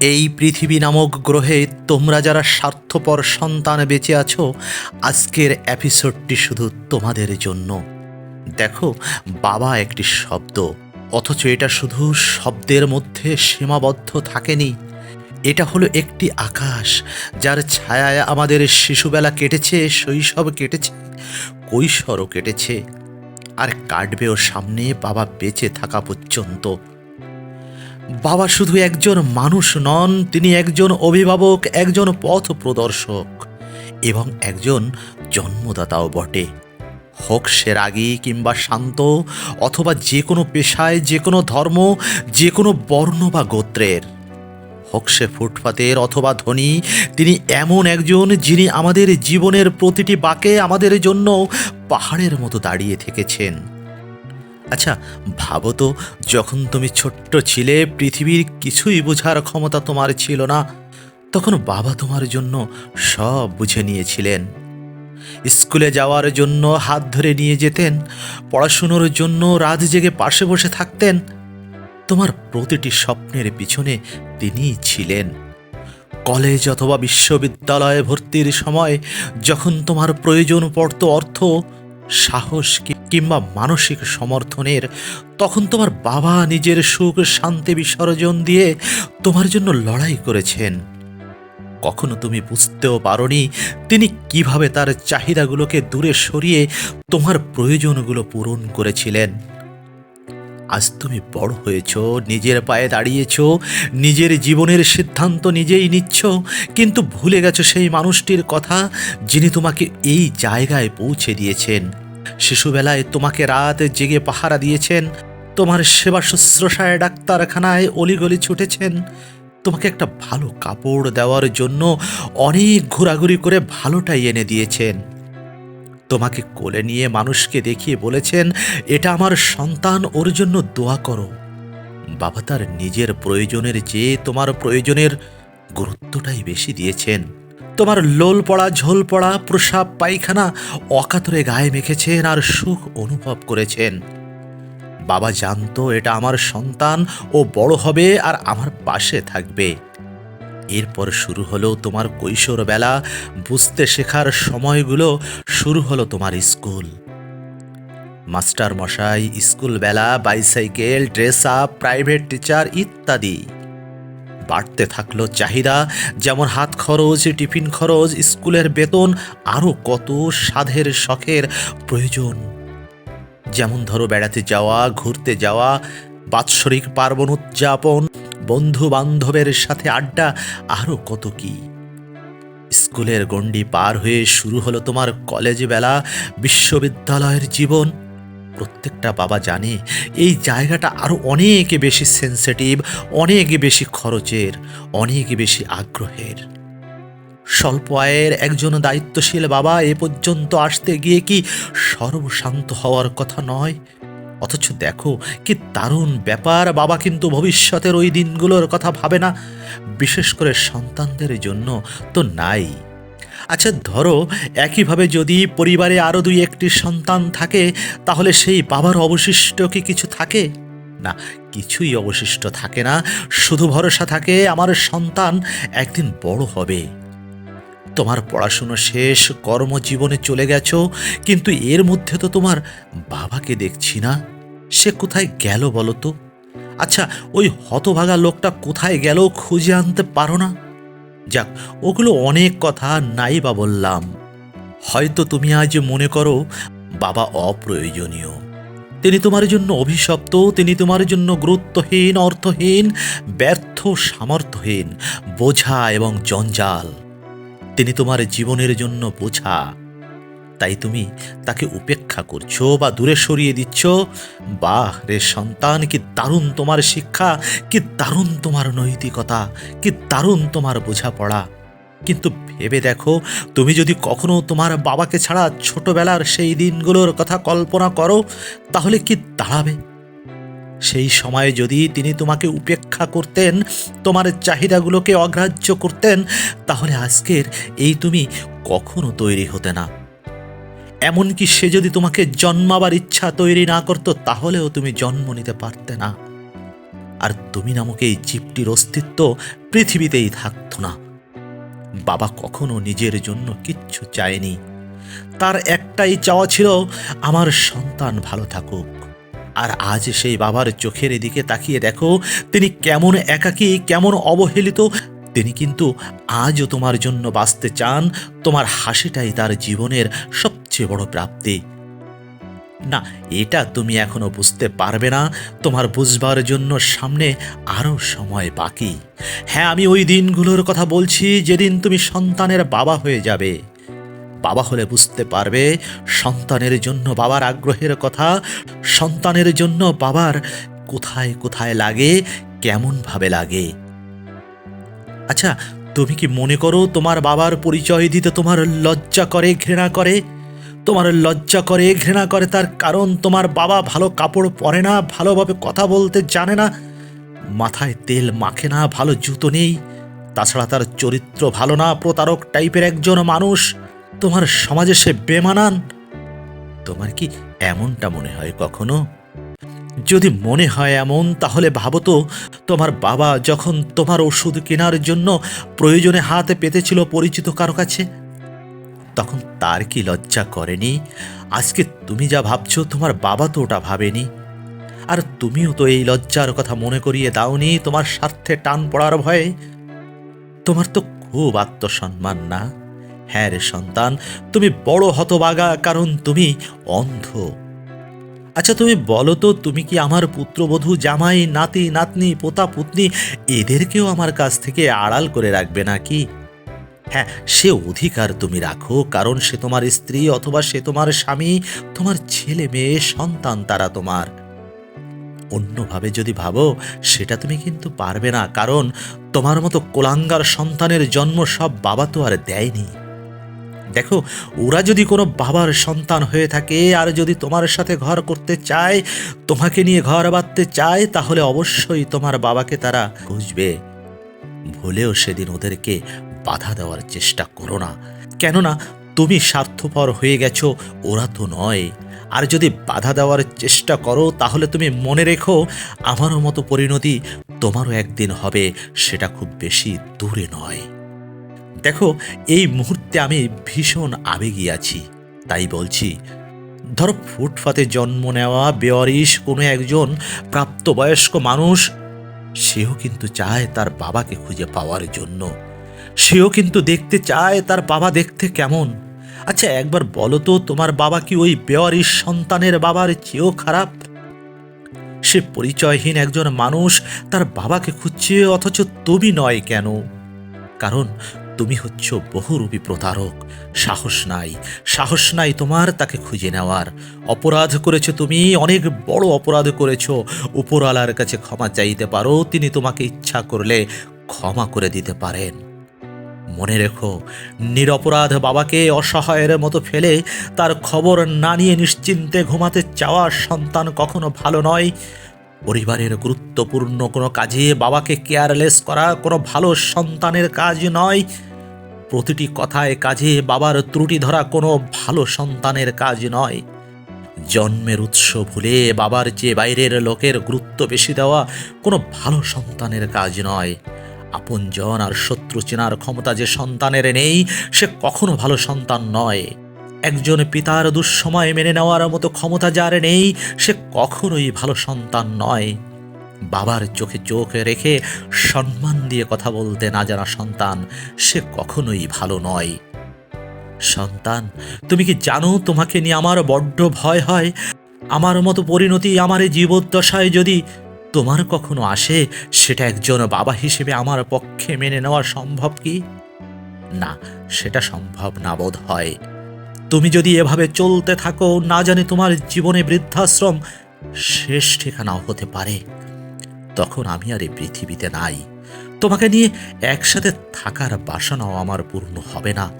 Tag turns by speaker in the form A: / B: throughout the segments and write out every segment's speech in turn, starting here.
A: এই পৃথিবী নামক গ্রহে তোমরা যারা স্বার্থপর সন্তান বেঁচে আছো, আজকের এপিসোডটি শুধু তোমাদের জন্য। দেখো, বাবা একটি শব্দ, অথচ এটা শুধু শব্দের মধ্যে সীমাবদ্ধ থাকেনি। এটা হলো একটি আকাশ, যার ছায়ায় আমাদের শিশুবেলা কেটেছে, শৈশব কেটেছে, কৈশোরও কেটেছে, আর কাটবেও সামনে বাবা বেঁচে থাকা পর্যন্ত। বাবা শুধু একজন মানুষ নন, তিনি একজন অভিভাবক, একজন পথ প্রদর্শক এবং একজন জন্মদাতাও বটে। হোক সে রাগী কিংবা শান্ত, অথবা যে কোনো পেশায়, যে কোনো ধর্ম, যে কোনো বর্ণ বা গোত্রের। হোক সে ফুটপাতের অথবা ধনী, তিনি এমন একজন যিনি আমাদের জীবনের প্রতিটি বাঁকে আমাদের জন্য পাহাড়ের মতো দাঁড়িয়ে থেকেছেন। আচ্ছা ভাবো তো, যখন তুমি ছোট্ট ছিলে, পৃথিবীর কিছুই বোঝার ক্ষমতা তোমার ছিল না। তখন বাবা তোমার জন্য সব বুঝে নিয়েছিলেন। স্কুলে যাওয়ার জন্য হাত ধরে নিয়ে যেতেন, পড়াশুনোর জন্য রাত জেগে পাশে বসে থাকতেন। তোমার প্রতিটি স্বপ্নের পিছনে তিনিই ছিলেন। কলেজ অথবা বিশ্ববিদ্যালয়ে ভর্তির সময় যখন তোমার প্রয়োজন পড়তো অর্থ, সাহস কি- কিংবা মানসিক সমর্থনের, তখন তোমার বাবা নিজের সুখ, শান্তি বিসর্জন দিয়ে তোমার জন্য লড়াই করেছেন। কখনো তুমি বুঝতেও পারোনি তিনি কীভাবে তার চাহিদাগুলোকে দূরে সরিয়ে তোমার প্রয়োজনগুলো পূরণ করেছিলেন। আজ তুমি বড় হয়েছ, নিজের পায়ে দাঁড়িয়েছ, নিজের জীবনের সিদ্ধান্ত নিজেই নিচ্ছ, কিন্তু ভুলে গেছো সেই মানুষটির কথা যিনি তোমাকে এই জায়গায় পৌঁছে দিয়েছেন। শিশুবেলায় তোমাকে রাত জেগে পাহারা দিয়েছেন। তোমার সেবা শুশ্রূষায় ডাক্তারখানায় অলিগলি ছুটেছেন। তোমাকে একটা ভালো কাপড় দেওয়ার জন্য অনেক ঘোরাঘুরি করে ভালোটাই এনে দিয়েছেন। তোমাকে কোলে নিয়ে মানুষকে দেখিয়ে বলেছেন, এটা আমার সন্তান, ওর জন্য দোয়া করো। বাবা তার নিজের প্রয়োজনের চেয়ে তোমার প্রয়োজনের গুরুত্বটাই বেশি দিয়েছেন। তোমার লোল পড়া, ঝোল পড়া, প্রসাব পায়খানা অকাতরে গায়ে মেখেছেন আর সুখ অনুভব করেছেন। বাবা জানতো এটা আমার সন্তান, ও বড় হবে আর আমার পাশে থাকবে। এরপর শুরু হলো তোমার কৈশোর বেলা বুঝতে শেখার সময়গুলো শুরু হলো তোমার স্কুল। মাস্টার মশাই স্কুল বেলা bicycle, dress up, private teacher ইত্যাদি। বাড়তে থাকল চাহিদা। যেমন হাত খরচ, টিফিন খরচ, স্কুলের বেতন আরও কত সাধের শখের প্রয়োজন। যেমন ধরো বেড়াতে যাওয়া, ঘুরতে যাওয়া, বাৎসরিক পার্বণ উদযাপন বন্ধু বান্ধবের সাথে আড্ডা আরও কত কি। স্কুলের গণ্ডি পার হয়ে শুরু হলো তোমার কলেজ বেলা বিশ্ববিদ্যালয়ের জীবন। প্রত্যেকটা বাবা জানে এই জায়গাটা আরও অনেক বেশি সেন্সিটিভ অনেক বেশি খরচের, অনেক বেশি আগ্রহের। স্বল্প আয়ের একজন দায়িত্বশীল বাবা এ পর্যন্ত আসতে গিয়ে কি সর্বশান্ত হওয়ার কথা নয়? অথচ দেখো কি দারুণ ব্যাপার, বাবা কিন্তু ভবিষ্যতের ওই দিনগুলোর কথা ভাবে না। বিশেষ করে সন্তানদের জন্য তো নাই। আচ্ছা ধরো একইভাবে যদি পরিবারে আরও দুই একটি সন্তান থাকে, তাহলে সেই বাবার অবশিষ্ট কি কিছু থাকে? না, কিছুই অবশিষ্ট থাকে না। শুধু ভরসা থাকে, আমার সন্তান একদিন বড় হবে। তোমার পড়াশুনো শেষ, কর্মজীবনে চলে গেছো, কিন্তু এর মধ্যে তো তোমার বাবাকে দেখছি না। সে কোথায় গেল বলো তো? আচ্ছা ওই হতভাগা লোকটা কোথায় গেল খুঁজে আনতে পারো না? যাক, ওগুলো অনেক কথা নাই বা বললাম। হয়তো তুমি আজ মনে করো, বাবা অপ্রয়োজনীয়। তিনি তোমার জন্য অভিশপ্ত, তিনি তোমার জন্য গুরুত্বহীন, অর্থহীন, ব্যর্থ, সামর্থ্যহীন, বোঝা এবং জঞ্জাল। তিনি তোমার জীবনের জন্য বোঝা। তাই তুমি তাকে উপেক্ষা করছ বা দূরে সরিয়ে দিচ্ছ? বাহ রে সন্তান, কি দারুণ তোমার শিক্ষা, কি দারুণ তোমার নৈতিকতা, কি দারুণ তোমার বোঝাপড়া। কিন্তু ভেবে দেখো, তুমি যদি কখনো তোমার বাবাকে ছাড়া ছোটবেলার সেই দিনগুলোর কথা কল্পনা করো, তাহলে কি দাঁড়াবে? সেই সময়ে যদি তিনি তোমাকে উপেক্ষা করতেন, তোমার চাহিদাগুলোকে অগ্রাহ্য করতেন, তাহলে আজকের এই তুমি কখনো তৈরি হতে না। এমনকি সে যদি তোমাকে জন্মাবার ইচ্ছা তৈরি না করতো, তাহলেও তুমি জন্ম নিতে পারতে না। আর তুমি নামক এই জীবটির অস্তিত্ব পৃথিবীতেই থাকতো না। বাবা কখনো নিজের জন্য কিচ্ছু চায়নি। তার একটাই চাওয়া ছিল, আমার সন্তান ভালো থাকুক। আর আজ সেই বাবার চোখের দিকে তাকিয়ে দেখো, তিনি কেমন একাকী, কেমন অবহেলিত তিনি কিন্তু আজও তোমার জন্য বাঁচতে চান, তোমার হাসিটাই তার জীবনের সবচেয়ে বড় প্রাপ্তি। না, এটা তুমি এখনও বুঝতে পারবে না, তোমার বুঝবার জন্য সামনে আরও সময় বাকি। হ্যাঁ আমি ওই দিনগুলোর কথা বলছি, যেদিন তুমি সন্তানের বাবা হয়ে যাবে। বাবা হলে বুঝতে পারবে, সন্তানের জন্য বাবার আগ্রহের কথা, সন্তানের জন্য বাবার কোথায় কোথায় লাগে, কেমনভাবে লাগে। আচ্ছা তুমি কি মনে করো তোমার বাবার পরিচয় দিতে তোমার লজ্জা করে, ঘৃণা করে? তোমার লজ্জা করে, ঘৃণা করে তার কারণ তোমার বাবা ভালো কাপড় পরে না, ভালোভাবে কথা বলতে জানে না, মাথায় তেল মাখে না, ভালো জুতো নেই, তাছাড়া তার চরিত্র ভালো না, প্রতারক টাইপের একজন মানুষ, তোমার সমাজে সে বেমানান। তোমার কি এমনটা মনে হয় কখনো? যদি মনে হয় এমন, তাহলে ভাবো তো, তোমার বাবা যখন তোমার ওষুধ কেনার জন্য প্রয়োজনে হাতে পেতেছিল পরিচিত কারও কাছে, তখন তার কি লজ্জা করেনি? আজকে তুমি যা ভাবছ, তোমার বাবা তো ওটা ভাবেনি। আর তুমিও তো এই লজ্জার কথা মনে করিয়ে দাওনি, তোমার স্বার্থে টান পড়ার ভয়ে। তোমার তো খুব আত্মসম্মান না? হ্যাঁ রে সন্তান, তুমি বড় হতবাগা, কারণ তুমি অন্ধ। আচ্ছা তুমি বলো তো, তুমি কি আমার পুত্রবধূ, জামাই, নাতি, নাতনি, পোতা পুতনি, এদেরকেও আমার কাছ থেকে আড়াল করে রাখবে নাকি? হ্যাঁ সে অধিকার তুমি রাখো, কারণ সে তোমার স্ত্রী অথবা সে তোমার স্বামী, তোমার ছেলে মেয়ে, সন্তান তারা তোমার। অন্যভাবে যদি ভাবো, সেটা তুমি কিন্তু পারবে না, কারণ তোমার মতো কোলাঙ্গার সন্তানের জন্ম সব বাবা তো আর দেয়নি। দেখো, ওরা যদি কোনো বাবার সন্তান হয়ে থাকে আর যদি তোমার সাথে ঘর করতে চায়, তোমাকে নিয়ে ঘর বাঁধতে চায়, তাহলে অবশ্যই তোমার বাবাকে তারা বুঝবে ভুলেও সেদিন ওদেরকে বাধা দেওয়ার চেষ্টা করো না। কেননা, তুমি স্বার্থপর হয়ে গেছো, ওরা তো নয়। আর যদি বাধা দেওয়ার চেষ্টা করো, তাহলে তুমি মনে রেখো, আমারও মতো পরিণতি তোমারও একদিন হবে, সেটা খুব বেশি দূরে নয়। দেখো, এই মুহূর্তে আমি ভীষণ আবেগী আছি। তাই বলছি, ধরো ফুটপাতে জন্ম নেওয়া বেয়ারিশ কোনো একজন প্রাপ্তবয়স্ক মানুষ, সেও কিন্তু চায় তার বাবাকে খুঁজে পাওয়ার জন্য। সেও কিন্তু দেখতে চায় তার বাবা দেখতে কেমন। আচ্ছা একবার বলো তো, তোমার বাবা কি ওই বেয়ারিশ সন্তানের বাবার চেয়েও খারাপ? সে পরিচয়হীন একজন মানুষ তার বাবাকে খুঁজছে, অথচ তুমি নয় কেন? কারণ তুমি হচ্ছ বহুরূপী প্রতারক। সাহস নাই সাহস নাই তোমার তাকে খুঁজে নেওয়ার। অপরাধ করেছ তুমি, অনেক বড় অপরাধ করেছ। উপরওয়ালার কাছে ক্ষমা চাইতে পারো, তিনি তোমাকে ইচ্ছা করলে ক্ষমা করে দিতে পারেন। মনে রেখো, নিরপরাধ বাবাকে অসহায়ের মতো ফেলে তার খবর না নিয়ে নিশ্চিন্তে ঘুমাতে চাওয়া সন্তান কখনো ভালো নয়। পরিবারের গুরুত্বপূর্ণ কোনো কাজে বাবাকে কেয়ারলেস করা কোনো ভালো সন্তানের কাজ নয়। প্রতিটি কথায় কাজে বাবার ত্রুটি ধরা কোনো ভালো সন্তানের কাজ নয়। জন্মের উৎস ভুলে বাবার চেয়ে বাইরের লোকের গুরুত্ব বেশি দেওয়া কোনো ভালো সন্তানের কাজ নয়। আপনজন আর শত্রু চেনার ক্ষমতা যে সন্তানের নেই, সে কখনো ভালো সন্তান নয়। একজন পিতার দুঃসময় মেনে নেওয়ার মতো ক্ষমতা যার নেই, সে কখনোই ভালো সন্তান নয়। বাবার চোখে চোখ রেখে সম্মান দিয়ে কথা বলতে না জানা সন্তান, সে কখনোই ভালো নয়। সন্তান, তুমি কি জানো তোমাকে নিয়ে আমার বড্ড ভয় হয়? আমার মতো পরিণতি আমার এই জীবদ্দশায় যদি তোমার কখনো আসে, সেটা একজন বাবা হিসেবে আমার পক্ষে মেনে নেওয়া সম্ভব কি? না, সেটা সম্ভব না বোধ হয়। তুমি যদি এভাবে চলতে থাকো, না জানি তোমার জীবনে বৃদ্ধাশ্রম শেষ ঠিকানাও হতে পারে। তখন আমি আর এই পৃথিবীতে নাই। তোমাকে নিয়ে একসাথে থাকার বাসনাও আমার পূর্ণ হবে না।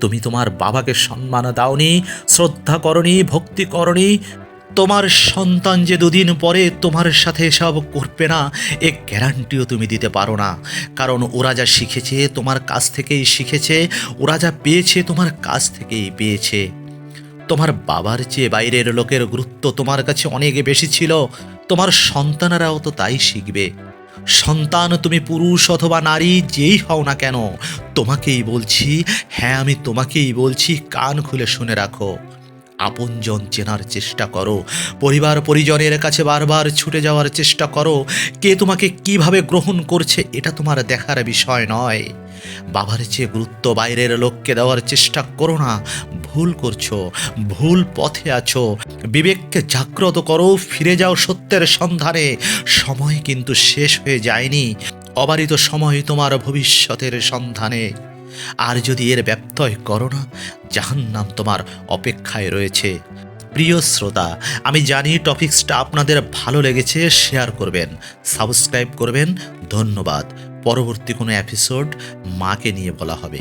A: তুমি তোমার বাবাকে সম্মান দাওনি, শ্রদ্ধা করনি, ভক্তি করনি। তোমার সন্তান যে দুদিন পরে তোমার সাথে এসব করবে না, এ গ্যারান্টিও তুমি দিতে পারো না। কারণ ওরা যা শিখেছে তোমার কাছ থেকেই শিখেছে, ওরা যা পেয়েছে তোমার কাছ থেকেই পেয়েছে। তোমার বাবার চেয়ে বাইরের লোকের গুরুত্ব তোমার কাছে অনেক বেশি ছিল। তোমার সন্তানেরাও তো তাই শিখবে। সন্তান তুমি পুরুষ অথবা নারী, যেই হও না কেন, তোমাকেই বলছি হ্যাঁ আমি তোমাকেই বলছি, কান খুলে শুনে রাখো। আপনজন চেনার চেষ্টা করো। পরিবার পরিজনের কাছে বারবার ছুটে যাওয়ার চেষ্টা করো। কে তোমাকে কীভাবে গ্রহণ করছে, এটা তোমার দেখার বিষয় নয়। বাবার চেয়ে গুরুত্ব বাইরের লোককে দেওয়ার চেষ্টা করো না। ভুল করছ, ভুল পথে আছো। বিবেককে জাগ্রত করো, ফিরে যাও সত্যের সন্ধানে। সময় কিন্তু শেষ হয়ে যায়নি। অবারিত সময় তোমার ভবিষ্যতের সন্ধানে। আর যদি এর ব্যত্যয় করো না, জাহান্নাম তোমার অপেক্ষায় রয়েছে। প্রিয় শ্রোতা, আমি জানি টপিক্সটা আপনাদের ভালো লেগেছে, শেয়ার করবেন, সাবস্ক্রাইব করবেন। ধন্যবাদ। পরবর্তী কোনো এপিসোড মাকে নিয়ে বলা হবে।